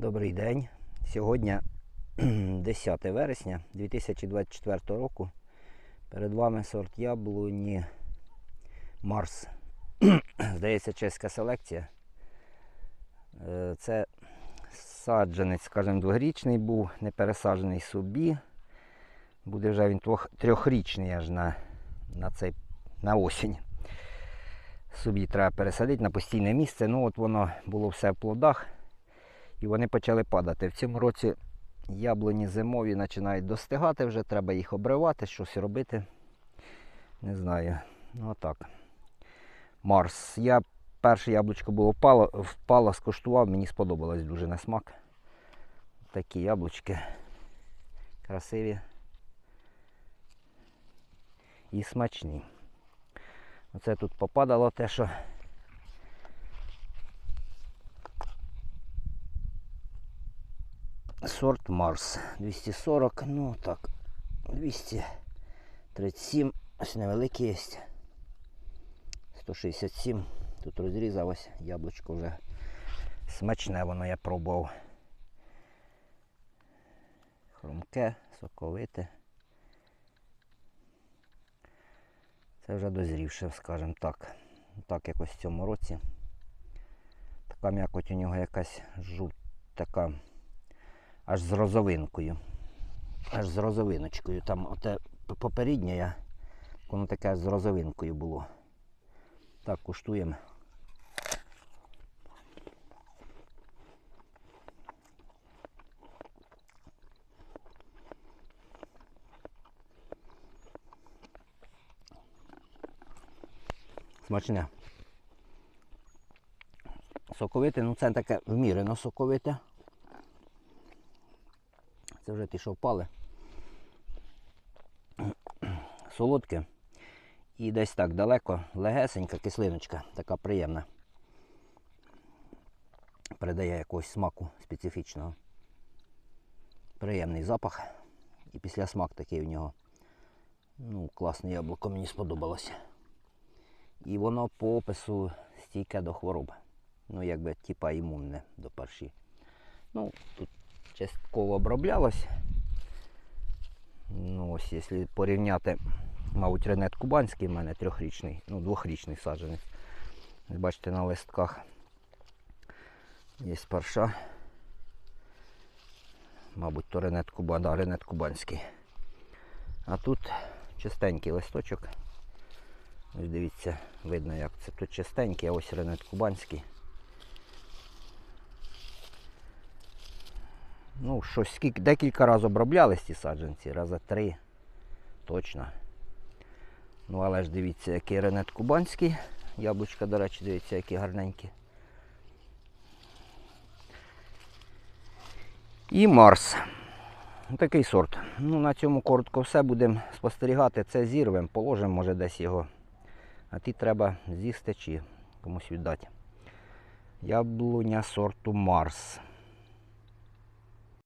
Добрий день. Сьогодні 10 вересня 2024 року. Перед вами сорт яблуні Марс. Здається, чеська селекція. Е, Це саджанець, скажімо, двохрічний був, не пересаджений собі. Буде вже він трьохрічний аж на, на, цей, на осінь. Собі треба пересадити на постійне місце. Ну от воно було все в плодах і вони почали падати. В цьому році яблуні зимові починають достигати, вже треба їх обривати, щось робити. Не знаю. Ну отак. Марс. Я перше яблучко було впало, впало, скуштував, мені сподобалось дуже на смак. Такі яблучки. Красиві. І смачні. Оце тут попадало те, що Сорт Марс 240, ну так, 237, ось невеликий є. 167. Тут розрізалось, яблучко вже смачне воно я пробував. Хрумке, соковите. Це вже дозрівше, скажімо так. Так якось в цьому році. Така м'якоть у нього якась жут, така аж з розовинкою. Аж з розовиночкою. Там оте попереднє воно таке з розовинкою було. Так, куштуємо. Смачне. Соковите, ну це таке вмірено соковите. Це вже ті, що впали. Солодке. І десь так далеко, легесенька кислиночка, така приємна. Передає якогось смаку специфічного. Приємний запах. І після смак такий в нього. Ну, класне яблуко, мені сподобалося. І воно по опису стійке до хвороб. Ну, якби типа імунне до парші. Ну, тут частково оброблялось. Ну, ось, якщо порівняти, мабуть, ренет кубанський в мене трьохрічний, ну, двохрічний саджанець. Бачите, на листках є парша. Мабуть, то ренет Кубан, да, ренет кубанський. А тут чистенький листочок. Ось дивіться, видно, як це тут чистенький, а ось ренет кубанський. Ну, щось скільки, декілька разів оброблялись ці саджанці, рази три. Точно. Ну, але ж дивіться, який ренет кубанський. Яблучка, до речі, дивіться, які гарненькі. І Марс. Такий сорт. Ну, на цьому коротко все будемо спостерігати. Це зірвемо, положимо, може десь його. А ті треба з'їсти чи комусь віддати. Яблуня сорту Марс.